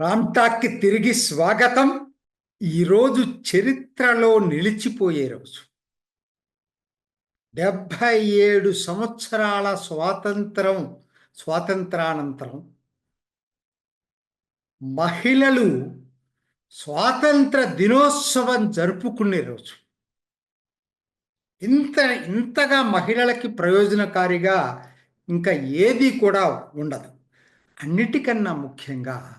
రామ్టాక్కి తిరిగి స్వాగతం. ఈరోజు చరిత్రలో నిలిచిపోయే రోజు. డెబ్భై ఏడు సంవత్సరాల స్వాతంత్రం స్వాతంత్రానంతరం మహిళలు స్వాతంత్ర దినోత్సవం జరుపుకునే రోజు. ఇంత ఇంతగా మహిళలకి ప్రయోజనకారిగా ఇంకా ఏది కూడా ఉండదు. అన్నిటికన్నా ముఖ్యంగా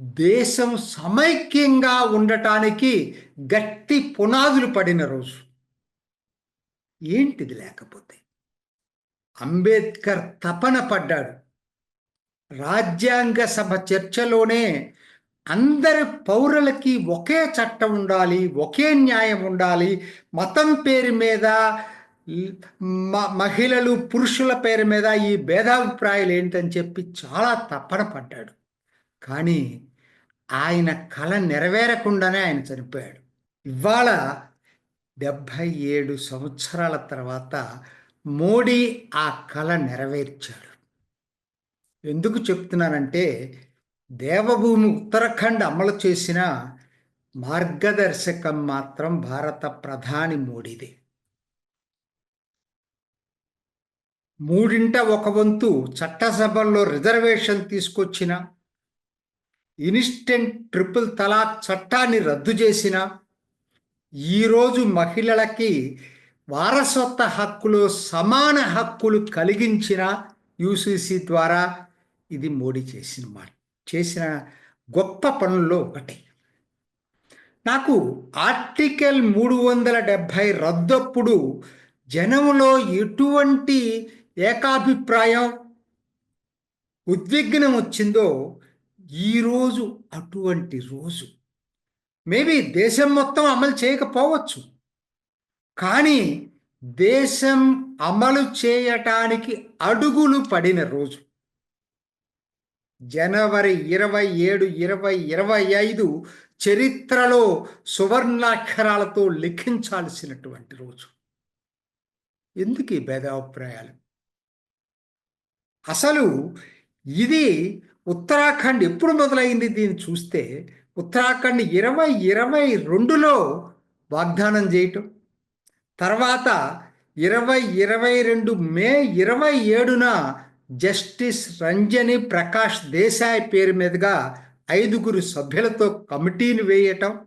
దేశం సమైక్యంగా ఉండటానికి గట్టి పునాదులు పడిన రోజు. ఏంటిది లేకపోతే? అంబేద్కర్ తపన పడ్డాడు. రాజ్యాంగ సభ చర్చలోనే అందరి పౌరులకి ఒకే చట్టం ఉండాలి ఒకే న్యాయం ఉండాలి. మతం పేరు మీద మహిళలు పురుషుల పేరు మీద ఈ భేదాభిప్రాయాలు ఏంటని చెప్పి చాలా తప్పన పడ్డాడు. కానీ ఆయన కళ నెరవేరకుండానే ఆయన చనిపోయాడు. ఇవాళ డెబ్భై ఏడు సంవత్సరాల తర్వాత మోడీ ఆ కళ నెరవేర్చాడు. ఎందుకు చెప్తున్నానంటే దేవభూమి ఉత్తరాఖండ్ అమలు చేసిన మార్గదర్శకం మాత్రం భారత ప్రధాని మోడీదే. మూడింట ఒక వంతు చట్టసభల్లో రిజర్వేషన్ తీసుకొచ్చిన ఇన్స్టెంట్ ట్రిపుల్ తలాక్ చట్టాన్ని రద్దు చేసిన ఈరోజు మహిళలకి వారసత్వ హక్కులు సమాన హక్కులు కలిగించిన యూసీసీ ద్వారా ఇది మోడీ చేసిన మాట. చేసిన గొప్ప పనుల్లో ఒకటి. నాకు ఆర్టికల్ మూడు వందల డెబ్భై రద్దప్పుడు జనంలో ఎటువంటి ఏకాభిప్రాయం ఉద్విగ్నం వచ్చిందో ఈరోజు అటువంటి రోజు. మేబీ దేశం మొత్తం అమలు చేయకపోవచ్చు. కానీ దేశం అమలు చేయటానికి అడుగులు పడిన రోజు. జనవరి ఇరవై ఏడు ఇరవై ఇరవై ఐదు చరిత్రలో సువర్ణాక్షరాలతో లిఖించాల్సినటువంటి రోజు. ఎందుకు ఈ భేదాభిప్రాయాలు? అసలు ఇది ఉత్తరాఖండ్ ఎప్పుడు మొదలైంది దీన్ని చూస్తే ఉత్తరాఖండ్ ఇరవై ఇరవై రెండులో వాగ్దానం చేయటం తర్వాత ఇరవై ఇరవై రెండు మే ఇరవై ఏడున జస్టిస్ రంజని ప్రకాష్ దేశాయ్ పేరు మీదుగా ఐదుగురు సభ్యులతో కమిటీని వేయటం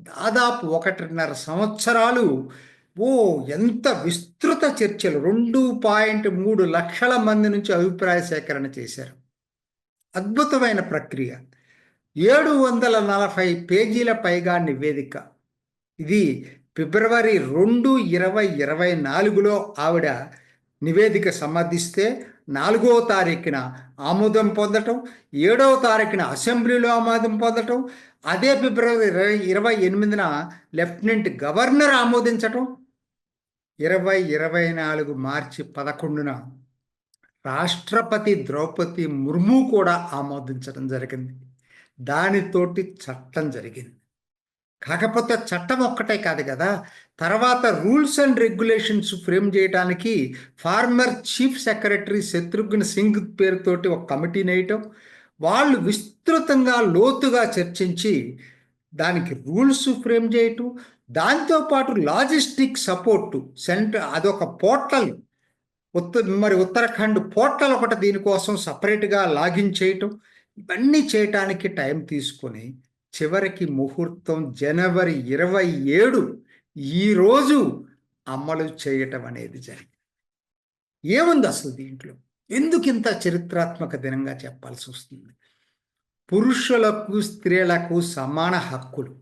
దాదాపు ఒకటిన్నర సంవత్సరాలు. ఓ ఎంత విస్తృత చర్చలు. రెండు పాయింట్ మూడు లక్షల మంది నుంచి అభిప్రాయ సేకరణ చేశారు. అద్భుతమైన ప్రక్రియ. ఏడు వందల నలభై పేజీల పైగా నివేదిక. ఇది ఫిబ్రవరి రెండు ఇరవై ఇరవై నాలుగులో ఆవిడ నివేదిక సమర్థిస్తే నాలుగో తారీఖున ఆమోదం పొందటం ఏడవ తారీఖున అసెంబ్లీలో ఆమోదం పొందటం అదే ఫిబ్రవరి ఇరవై ఎనిమిదిన లెఫ్టినెంట్ గవర్నర్ ఆమోదించటం ఇరవై ఇరవై నాలుగు మార్చి పదకొండున రాష్ట్రపతి ద్రౌపది ముర్ము కూడా ఆమోదించడం జరిగింది. దానితోటి చట్టం జరిగింది. కాకపోతే చట్టం ఒక్కటే కాదు కదా. తర్వాత రూల్స్ అండ్ రెగ్యులేషన్స్ ఫ్రేమ్ చేయడానికి former chief secretary Shatrughna Singh పేరుతోటి ఒక కమిటీ నేయటం వాళ్ళు విస్తృతంగా లోతుగా చర్చించి దానికి రూల్స్ ఫ్రేమ్ చేయటం దాంతోపాటు లాజిస్టిక్ సపోర్టు సెంటర్ అదొక పోర్టల్ ఉత్త మరి ఉత్తరాఖండ్ పోర్టల్ ఒకటి దీనికోసం సపరేట్గా లాగిన్ చేయటం ఇవన్నీ చేయటానికి టైం తీసుకొని చివరికి ముహూర్తం జనవరి ఇరవై ఏడు ఈరోజు అమలు చేయటం అనేది జరిగింది. ఏముంది అసలు దీంట్లో? ఎందుకు ఇంత చరిత్రాత్మక దినంగా చెప్పాల్సి వస్తుంది? పురుషులకు స్త్రీలకు సమాన హక్కులు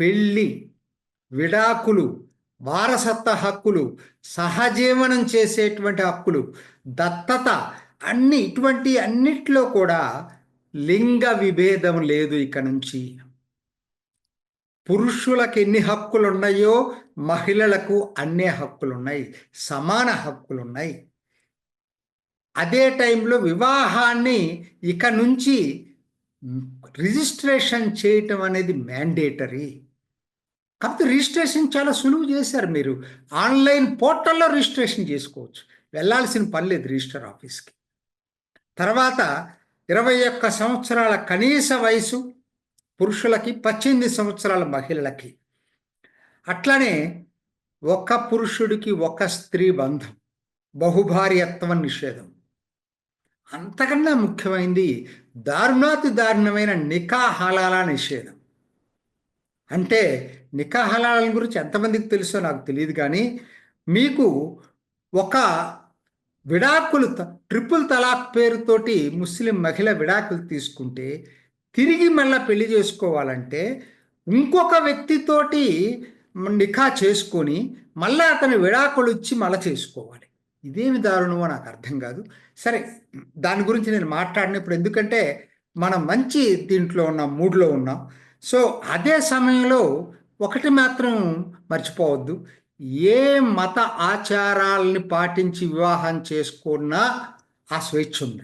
పెళ్ళి విడాకులు వారసత్వ హక్కులు సహజీవనం చేసేటువంటి హక్కులు దత్తత అన్ని ఇటువంటి అన్నిట్లో కూడా లింగ విభేదం లేదు ఇక నుంచి. పురుషులకు ఎన్ని హక్కులు ఉన్నాయో మహిళలకు అన్ని హక్కులు ఉన్నాయి సమాన హక్కులు ఉన్నాయి అదే టైంలో వివాహాన్ని ఇక నుంచి రిజిస్ట్రేషన్ చేయటం అనేది మ్యాండేటరీ. కాబట్టి రిజిస్ట్రేషన్ చాలా సులువు చేశారు మీరు. ఆన్లైన్ పోర్టల్లో రిజిస్ట్రేషన్ చేసుకోవచ్చు. వెళ్ళాల్సిన పని లేదు రిజిస్టర్ ఆఫీస్కి. తర్వాత ఇరవై ఒక్క సంవత్సరాల కనీస వయసు పురుషులకి పద్దెనిమిది సంవత్సరాల మహిళలకి. అట్లనే ఒక పురుషుడికి ఒక స్త్రీ బంధం బహుభార్యత్వ నిషేధం. అంతకన్నా ముఖ్యమైనది దారుణాతి దారుణమైన నికాహలాల నిషేధం. అంటే నికా హలాల గురించి ఎంతమందికి తెలుసో నాకు తెలియదు కానీ మీకు ఒక విడాకులు త- ట్రిపుల్ తలాక్ పేరుతోటి ముస్లిం మహిళ విడాకులు తీసుకుంటే తిరిగి మళ్ళీ పెళ్ళి చేసుకోవాలంటే ఇంకొక వ్యక్తితోటి నిఖా చేసుకొని మళ్ళీ అతను విడాకులు ఇచ్చి మళ్ళీ చేసుకోవాలి. ఇదేమి దారుణమో నాకు అర్థం కాదు. సరే దాని గురించి నేను మాట్లాడినప్పుడు ఎందుకంటే మనం మంచి దీంట్లో ఉన్నాం మూడ్లో ఉన్నాం. సో అదే సమయంలో ఒకటి మాత్రం మర్చిపోవద్దు. ఏ మత ఆచారాలని పాటించి వివాహం చేసుకున్నా ఆ స్వేచ్ఛ ఉంది.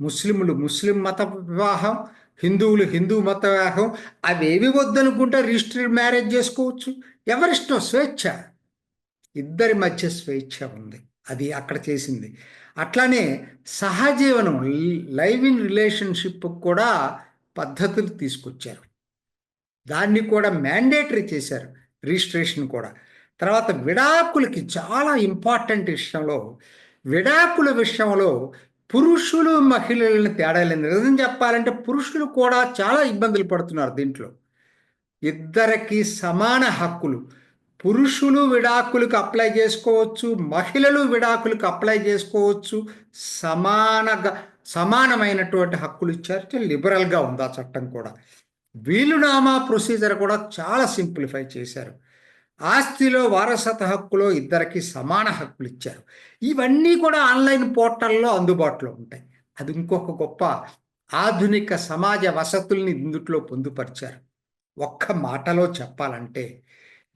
ముస్లింలు ముస్లిం మత వివాహం హిందువులు హిందూ మత వివాహం అవేవి వద్దనుకుంటే రిజిస్టర్డ్ మ్యారేజ్ చేసుకోవచ్చు. ఎవరిష్టం? స్వేచ్ఛ. ఇద్దరి మధ్య స్వేచ్ఛ ఉంది. అది అక్కడ చేసింది. అట్లానే సహజీవనం లైవ్ ఇన్ రిలేషన్షిప్ కూడా పద్ధతులు తీసుకొచ్చారు. దాన్ని కూడా మ్యాండేటరీ చేశారు. రిజిస్ట్రేషన్ కూడా. తర్వాత విడాకులకి చాలా ఇంపార్టెంట్ విషయంలో విడాకుల విషయంలో పురుషులు మహిళలను తేడా లేదు. నిజం చెప్పాలంటే పురుషులు కూడా చాలా ఇబ్బందులు పడుతున్నారు దీంట్లో. ఇద్దరికి సమాన హక్కులు. పురుషులు విడాకులకు అప్లై చేసుకోవచ్చు మహిళలు విడాకులకు అప్లై చేసుకోవచ్చు. సమానగా సమానమైనటువంటి హక్కులు ఇచ్చారు. లిబరల్గా ఉంది ఆ చట్టం కూడా. వీలునామా ప్రొసీజర్ కూడా చాలా సింప్లిఫై చేశారు. ఆస్తిలో వారసత్వ హక్కులో ఇద్దరికి సమాన హక్కులు ఇచ్చారు. ఇవన్నీ కూడా ఆన్లైన్ పోర్టల్లో అందుబాటులో ఉంటాయి. అది ఇంకొక గొప్ప ఆధునిక సమాజ వసతుల్ని ఇందుట్లో పొందుపరిచారు. ఒక్క మాటలో చెప్పాలంటే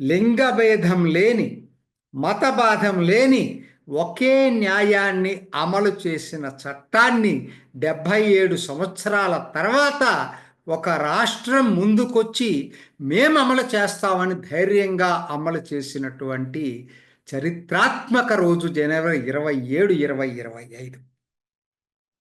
లింగభేదం లేని మతబాధం లేని ఒకే న్యాయాన్ని అమలు చేసిన చట్టాన్ని డెబ్భై ఏడు సంవత్సరాల తర్వాత ఒక రాష్ట్రం ముందుకొచ్చి మేము అమలు చేస్తామని ధైర్యంగా అమలు చేసినటువంటి చరిత్రాత్మక రోజు జనవరి ఇరవై ఏడు ఇరవై ఇరవై ఐదు.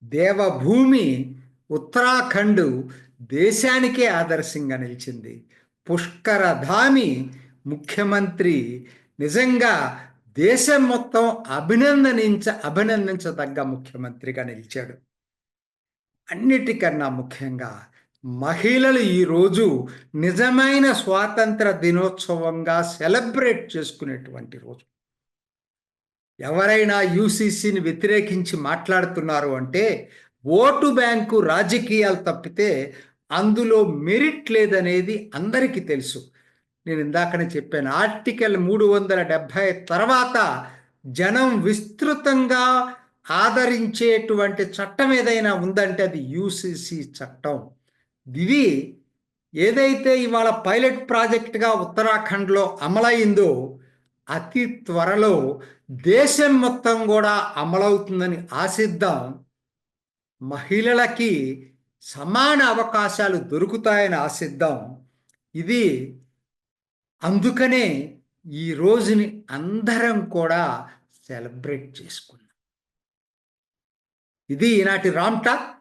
దేవభూమి ఉత్తరాఖండ్ దేశానికే ఆదర్శంగా నిలిచింది. పుష్కరధామి ముఖ్యమంత్రి నిజంగా దేశం మొత్తం అభినందనించ అభినందించదగ్గ ముఖ్యమంత్రిగా నిలిచాడు. అన్నిటికన్నా ముఖ్యంగా మహిళలు ఈరోజు నిజమైన స్వాతంత్ర దినోత్సవంగా సెలబ్రేట్ చేసుకునేటువంటి రోజు. ఎవరైనా యూసీసీని వ్యతిరేకించి మాట్లాడుతున్నారు అంటే ఓటు బ్యాంకు రాజకీయాలు తప్పితే అందులో మెరిట్ లేదనేది అందరికీ తెలుసు. నేను ఇందాకనే చెప్పాను ఆర్టికల్ మూడు వందల డెబ్భై తర్వాత జనం విస్తృతంగా ఆదరించేటువంటి చట్టం ఏదైనా ఉందంటే అది యూసీసీ చట్టం. ఇది ఏదైతే ఇవాళ పైలట్ ప్రాజెక్టుగా ఉత్తరాఖండ్లో అమలైందో అతి త్వరలో దేశం మొత్తం కూడా అమలవుతుందని ఆశిద్దాం. మహిళలకి సమాన అవకాశాలు దొరుకుతాయని ఆశిద్దాం. ఇది అందుకనే ఈ రోజుని అందరం కూడా సెలబ్రేట్ చేసుకున్నాం. ఇది ఈనాటి రామ్ టాక్